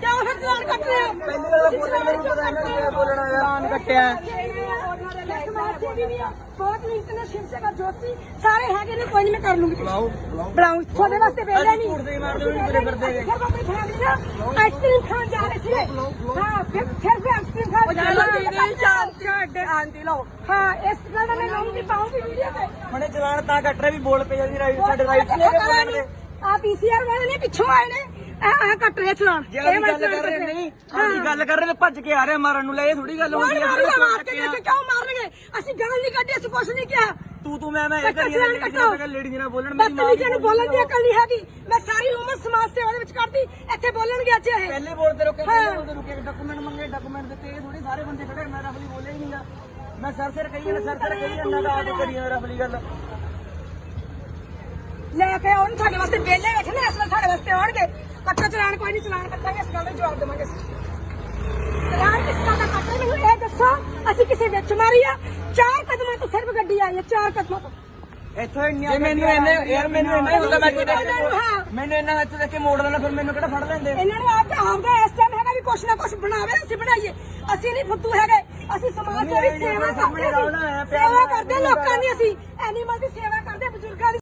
ਕਿਉਂ ਫਿਰ ਵੀ ਆਈਸਕ੍ਰੀਮ ਖਾਣ ਸੀ ਵਾਲੇ ਨੇ ਪਿੱਛੋਂ ਆਏ ਨੇ। ਆ ਆ ਕੱਟ ਰਹੇ ਚਲਾਨ ਜੇ ਅਸੀਂ ਗੱਲ ਕਰ ਰਹੇ ਨਹੀਂ ਅਸੀਂ ਗੱਲ ਕਰ ਰਹੇ ਨੇ ਭੱਜ ਕੇ ਆ ਰਹੇ ਮਾਰਨ ਨੂੰ ਲੈ ਇਹ ਥੋੜੀ ਗੱਲ ਕੌਣ ਹੁੰਦੀ ਮਾਰੂਗਾ ਮਾਰ ਹੈ ਕੇ ਦੇਖੋ ਕਿਉਂ ਮਾਰਨਗੇ? ਅਸੀਂ ਗਾਲ ਨਹੀਂ ਕੱਢੀ ਅਸੀਂ ਕੁਛ ਨਹੀਂ ਕਿਹਾ। ਤੂੰ ਤੂੰ ਮੈਂ ਮੈਂ ਇਹ ਕੱਟੋ ਕਰੀ ਚਲਾਨ ਕੱਟੋ ਜਾਂਦਾ ਲੇਡੀ ਨਾਲ ਬੋਲਣ ਮੇਰੀ ਮਾਂ ਬਦਤਮੀਜ਼ਾਂ ਨੂੰ ਬੋਲਣ ਦੀ ਅਕਲ ਨਹੀਂ ਹੈਗੀ ਮੈਂ ਸਾਰੀ ਉਮਰ ਸਮਾਜ ਸੇਵਾ ਦੇ ਵਿੱਚ ਕਰਦੀ ਇੱਥੇ ਬੋਲਣਗੇ ਅੱਜ ਇਹ। ਪਹਿਲੇ ਬੋਲਦੇ ਰੋਕੇ ਹਾਂ। ਪਹਿਲੇ ਬੋਲਦੇ ਰੋਕੇ ਡਾਕੂਮੈਂਟ ਮੰਗੇ ਡਾਕੂਮੈਂਟ ਦਿੱਤੇ ਇਹ ਥੋੜੀ ਸਾਰੇ ਬੰਦੇ ਖੜੇ ਮੈਂ ਰਫਲੀ ਬੋਲਿਆ ਹੀ ਨਹੀਂਗਾ ਮੈਂ ਸਰ ਸਿਰ ਕਹੀ ਜਾਂਦਾ ਸਰ ਸਿਰ ਕਹੀ ਜਾਂਦਾ ਦਾ ਆਪ ਕਰੀ ਜਾਂਦਾ ਰਫਲੀ ਗੱਲ। ਲੈ ਕੇ ਆਉਣ ਸਾਡੇ ਵਾਸਤੇ ਬੈਠੇ ਨੇ ਇਸ ਵੇਲੇ ਸਾਡੇ ਵਾਸਤੇ ਆਉਣਗੇ ਕੱਟਾ ਚਲਾਨ ਕੋਈ ਨਹੀਂ ਚਲਾਨ ਕੱਟਾਂਗੇ ਇਸ ਗੱਲ ਦਾ ਜਵਾਬ ਦੇਵਾਂਗੇ ਅਸੀਂ? ਚਲਾਨ ਕਿਸ ਦਾ ਕੱਟਾ ਮੈਨੂੰ ਇਹ ਦੱਸੋ ਅਸੀਂ ਕਿਸੇ ਵਿੱਚ ਮਾਰੀ ਆ। ਚਾਰ ਕਦਮਾਂ ਤੋਂ ਸਿਰਫ ਗੱਡੀ ਆਈ ਹੈ ਚਾਰ ਕਦਮਾਂ ਤੋਂ। ਇੱਥੋਂ ਇੰਨੀਆਂ ਮੈਨੂੰ ਇਹਨੇ ਯਾਰ ਮੈਨੂੰ ਇੰਨਾ ਹੀ ਹੁੰਦਾ ਮੈਂ ਹਾਂ। ਮੈਨੂੰ ਇੰਨਾ ਵਿੱਚ ਦੇਖ ਕੇ ਮੋੜ ਲੈਣਾ ਫਿਰ ਮੈਨੂੰ ਕਿਹੜਾ ਫੜ ਲੈਂਦੇ? ਇਹਨਾਂ ਨੂੰ ਆਪ ਆਪਦਾ ਇਸ ਟਾਈਮ ਹੈਗਾ ਵੀ ਕੁਛ ਨਾ ਕੁਛ ਬਣਾਵੇ ਅਸੀਂ ਬਣਾਈਏ। ਅਸੀਂ ਨਹੀਂ ਫੁੱਦੂ ਹੈਗੇ। ਅਸੀਂ ਸਮਾਜ ਸੇਵੀ ਸੇਵਾ ਕਰਦੇ ਪਿਆਰ ਸੇਵਾ ਕਰਦੇ ਲੋਕਾਂ ਦੀ ਅਸੀਂ। ਐਨੀਮਲ ਦੀ ਸੇਵਾ ਕਰਦੇ ਬਜ਼ੁਰਗਾਂ ਦੀ